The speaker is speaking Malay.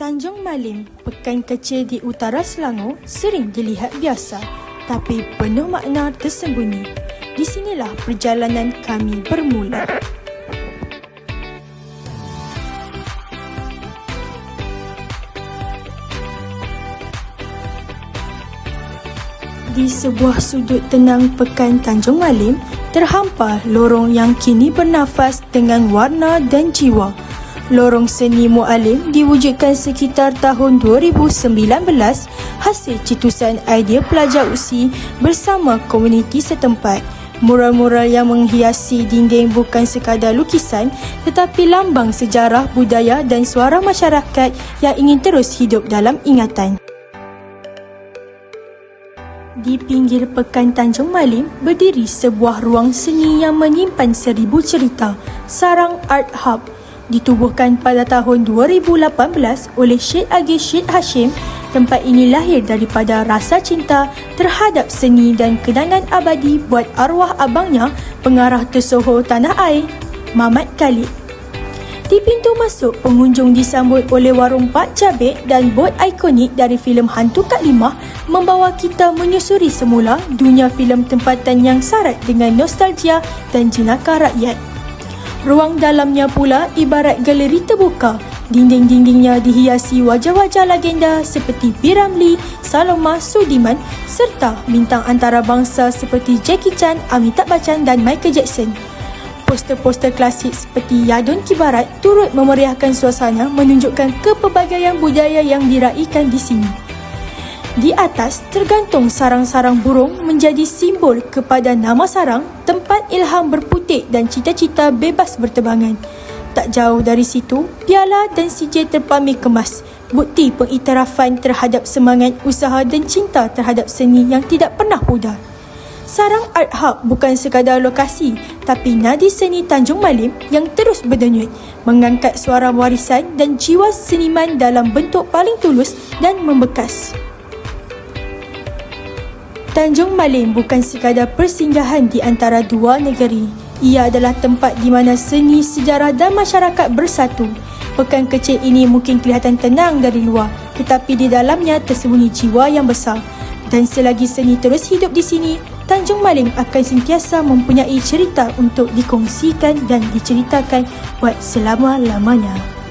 Tanjung Malim, pekan kecil di utara Selangor, sering dilihat biasa tapi penuh makna tersembunyi. Di sinilah perjalanan kami bermula. Di sebuah sudut tenang pekan Tanjung Malim, terhampar lorong yang kini bernafas dengan warna dan jiwa. Lorong Seni Mualim diwujudkan sekitar tahun 2019 hasil cetusan idea pelajar USI bersama komuniti setempat. Mural-mural yang menghiasi dinding bukan sekadar lukisan tetapi lambang sejarah, budaya dan suara masyarakat yang ingin terus hidup dalam ingatan. Di pinggir pekan Tanjung Malim berdiri sebuah ruang seni yang menyimpan seribu cerita, Sarang Art Hub ditubuhkan pada tahun 2018 oleh Syed Agil Syed Hashim, tempat ini lahir daripada rasa cinta terhadap seni dan kenangan abadi buat arwah abangnya, pengarah tersohor tanah air, Mamat Khalid. Di pintu masuk, pengunjung disambut oleh warung Pak Jabek dan bot ikonik dari filem Hantu Kak Limah membawa kita menyusuri semula dunia filem tempatan yang syarat dengan nostalgia dan jenaka rakyat. Ruang dalamnya pula ibarat galeri terbuka. Dinding-dindingnya dihiasi wajah-wajah legenda seperti P. Ramlee, Saloma Sudiman serta bintang antarabangsa seperti Jackie Chan, Amitabh Bachchan dan Michael Jackson. Poster-poster klasik seperti Yadun Kibarat turut memeriahkan suasana menunjukkan kepelbagaian budaya yang diraikan di sini. Di atas tergantung sarang-sarang burung menjadi simbol kepada nama sarang, tempat ilham berputik dan cita-cita bebas berterbangan. Tak jauh dari situ, piala dan sijil terpamir kemas, bukti pengiktirafan terhadap semangat usaha dan cinta terhadap seni yang tidak pernah pudar. Sarang Art Hub bukan sekadar lokasi, tapi nadi seni Tanjung Malim yang terus berdenyut, mengangkat suara warisan dan jiwa seniman dalam bentuk paling tulus dan membekas. Tanjung Malim bukan sekadar persinggahan di antara dua negeri. Ia adalah tempat di mana seni, sejarah dan masyarakat bersatu. Pekan kecil ini mungkin kelihatan tenang dari luar, tetapi di dalamnya tersembunyi jiwa yang besar. Dan selagi seni terus hidup di sini, Tanjung Malim akan sentiasa mempunyai cerita untuk dikongsikan dan diceritakan buat selama-lamanya.